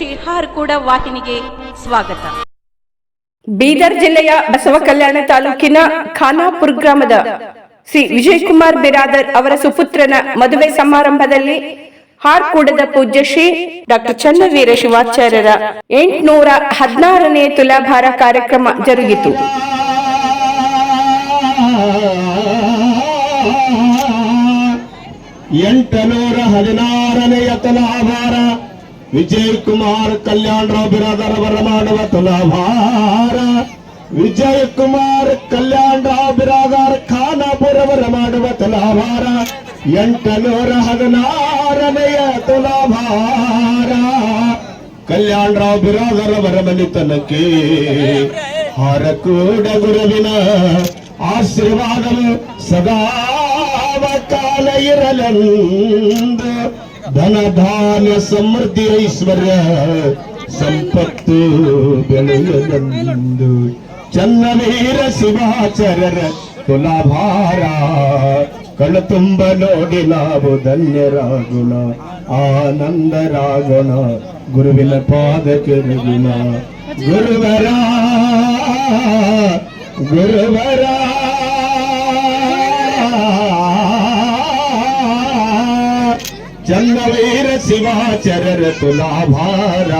ಶ್ರೀ ಕೂಡ ವಾಹಿನಿಗೆ ಸ್ವಾಗತ. ಬೀದರ್ ಜಿಲ್ಲೆಯ ಬಸವ ಕಲ್ಯಾಣ ತಾಲೂಕಿನ ಖಾನಾಪುರ್ ಗ್ರಾಮದ ಶ್ರೀ ವಿಜಯಕುಮಾರ್ ಬಿರಾದರ್ ಅವರ ಸುಪುತ್ರನ ಮದುವೆ ಸಮಾರಂಭದಲ್ಲಿ ಹಾರ್ಕೂಡದ ಪೂಜ್ಯ ಶ್ರೀ ಡಾಕ್ಟರ್ ಚನ್ನವೀರ ಶಿವಾಚಾರ್ಯರ ಎಂಟುನೂರ ಹದಿನಾರನೇ ತುಲಾಭಾರ ಕಾರ್ಯಕ್ರಮ ಜರುಗಿತು. ಎಂಟನೂರ ಹದಿನಾರನೆಯ ತುಲಾಭಾರ ವಿಜಯ್ ಕುಮಾರ್ ಕಲ್ಯಾಣರಾವ್ ಬಿರಾದರ್ ಅವರ ಮಾಡುವ ತುಲಾಭಾರ ವಿಜಯ್ ಕುಮಾರ್ ಕಲ್ಯಾಣರಾವ್ ಬಿರಾದರ್ ಖಾನಾಪುರ ಅವರ ಮಾಡುವ ತುಲಾಭಾರ ಎಂಟನೂರ ಹದಿನಾರನೆಯ ತುಲಾಭಾರ ಕಲ್ಯಾಣರಾವ್ ಬಿರಾದರ್ ಅವರ ಮನೆತನಕ್ಕೆ ಹಾರಕೂಡ ಗುರುವಿನ ಆಶೀರ್ವಾದವು ಸದಾ ಕಾಲ ಇರಲೆಂದು ಧನ ಧಾನ್ಯ ಸಮೃದ್ಧಿ ಐಶ್ವರ್ಯ ಸಂಪತ್ತು ಬೆಳೆಯಲೆಂದು. ಚನ್ನವೀರ ಶಿವಾಚಾರ್ಯರ ತುಲಾಭಾರ ಕಳು ತುಂಬ ನೋಡಿ ನಾವು ಧನ್ಯರಾಗೋಣ. ಆನಂದರಾಗೋಣ. ಗುರುವಿನ ಪಾದಕ್ಕೆ ರಗುಣ ಗುರುವರ ಗುರುವರ. ಚನ್ನವೀರ ಶಿವಾಚರರ ತುಲಾಭಾರ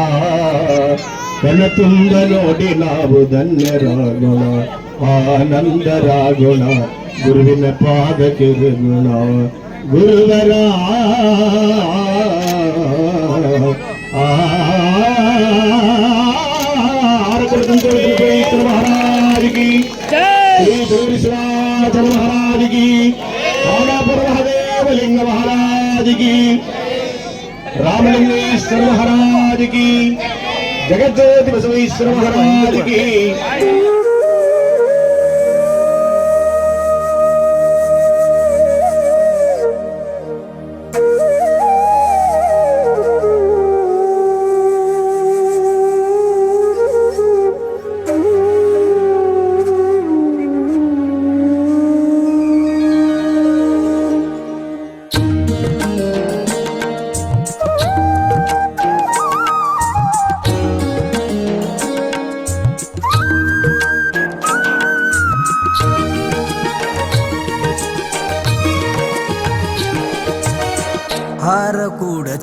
ಕನತುಂದ ನೋಡಿ ನಾವು ಧನ್ಯರಾಗೋಣ ಆನಂದರಾಗೋಣ ಗುರುವಿನ ಪಾದಕ್ಕೆ ಗುಣ ಗುರುವರ ಮಹಾರಾಜ್ ಕಿ ಶ್ರೀ ಮಹಾರಾಜ್ ಕಿ రామలింగ మహారాజుకి రామలింగేశ్వర మహారాజుకి జగజ్యోతి బసవేశ్వర మహారాజుకి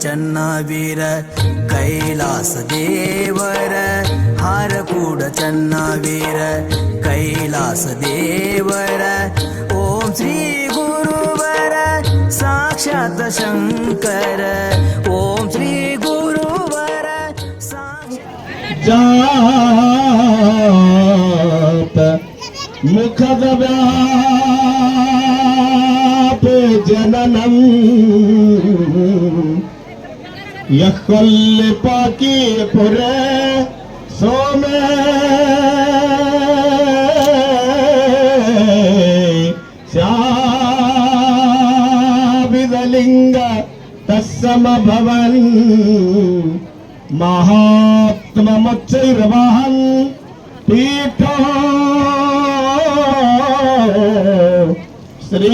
ಚನ್ನ ವೀರ ಕೈಲಾಸ ದೇವರ ಹಾರ ಕೂಡ ಚನ್ನ ವೀರ ಕೈಲಾಸ ದೇವರ ಓಂ ಶ್ರೀ ಗುರುವರ ಸಾಕ್ಷಾತ್ ಶಂಕರ ಓಂ ಶ್ರೀ ಗುರುವರ ಸಾಕ್ಷಾತ್ ಮುಖದ ಜನನಂ يخل پاکی پرے سو میں శావిదలింగ తస్సమ భవన్ మహాత్మమచ్చైరవహన్ పీఠ శ్రీ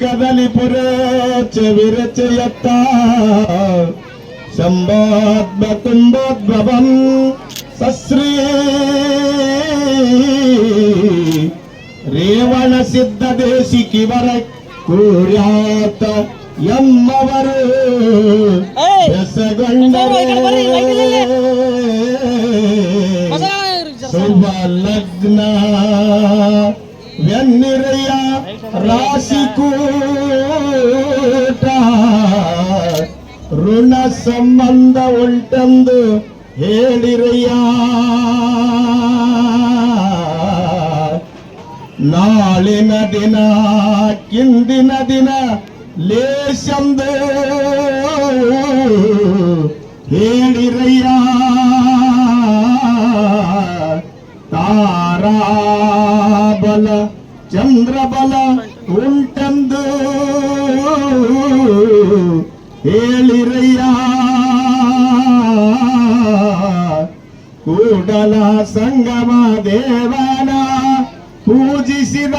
కదలిపురే చెవిరచయత్త शम्बात्मकुम्भोद्भवम् सश्री ರೇವಣಸಿದ್ಧದೇಶಿಕಿವರ ಕೂರ್ಯಾತ ಎಮ್ಮವರು ಶುಭ ಲಗ್ನ ವ್ಯನ್ನಿರಯ ರಾಶಿ ಕೂಟ ಋಣ ಸಂಬಂಧ ಉಂಟೆಂದು ಹೇಳಿರಯ್ಯ. ನಾಳಿನ ದಿನ ಕಿಂದಿನ ದಿನ ಲೇಶಂದು ಹೇಳಿರಯ್ಯ. ತಾರಾಬಲ ಚಂದ್ರಬಲ ಉಂಟೆಂದು ಹೇಳಿರಯ್ಯ ಕೂಡಲ ಸಂಗಮ ದೇವನ ಪೂಜಿಸಿದ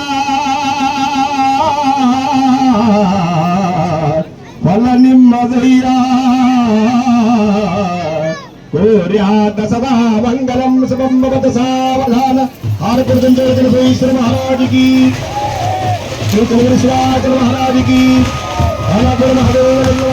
ಫಲ ನಿಮ್ಮದಯ್ಯ కోర్యాదసదా మంగళం శుభం భవత సావధాన. ఆడపడుతున్న ఈశ్వర మహారాజుకి. శ్రీ మహారాజుకి. ఆడపడు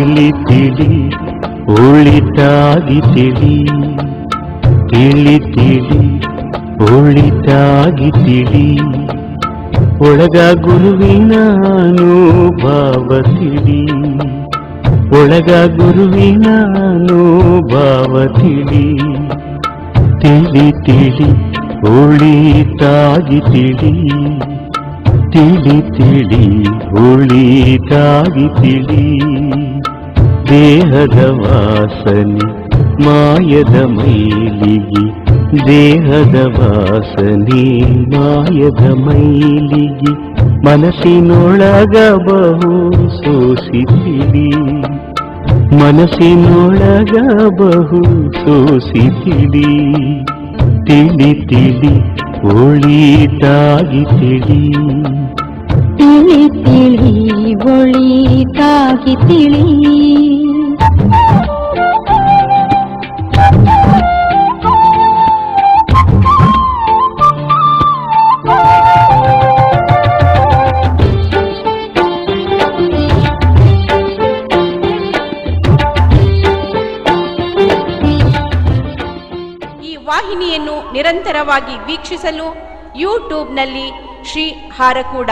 ತಿಳಿ ತಿಳಿ ಒಳಿತಾಗಿ ತಿಳಿ ತಿಳಿ ತಿಳಿ ಒಳಿತಾಗಿ ತಿಳಿ ಒಳಗ ಗುರುವಿನ ಅನುಭವ ತಿಳಿ ಒಳಗ ಗುರುವಿನ ಅನುಭವ ತಿಳಿ ತಿಳಿ ತಿಳಿ ಒಳಿತಾಗಿ ತಿಳಿ ತಿಳಿ ತಿಳಿ ಒಳಿತಾಗಿ ತಿಳಿ ದೇಹದ ವಾಸನೆ ಮಾಯದ ಮೈಲಿಗೆ ದೇಹದ ವಾಸನೆ ಮಾಯದ ಮೈಲಿಗೆ ಮನಸ್ಸಿನೊಳಗ ಬಹು ಸೋಸಿತಿಳಿ ಮನಸ್ಸಿನೊಳಗ ಬಹು ಸೋಸಿತಿಳಿ ತಿಳಿ ತಿಳಿ ಒಳಿತಾಗಿ ತಿಳಿ ತಿಳಿ ತಿಳಿ ಒಳಿತಾಗಿ ತಿಳಿ. ಈ ವಾಹಿನಿಯನ್ನು ನಿರಂತರವಾಗಿ ವೀಕ್ಷಿಸಲು ಯೂಟ್ಯೂಬ್ನಲ್ಲಿ Shri Harakuda.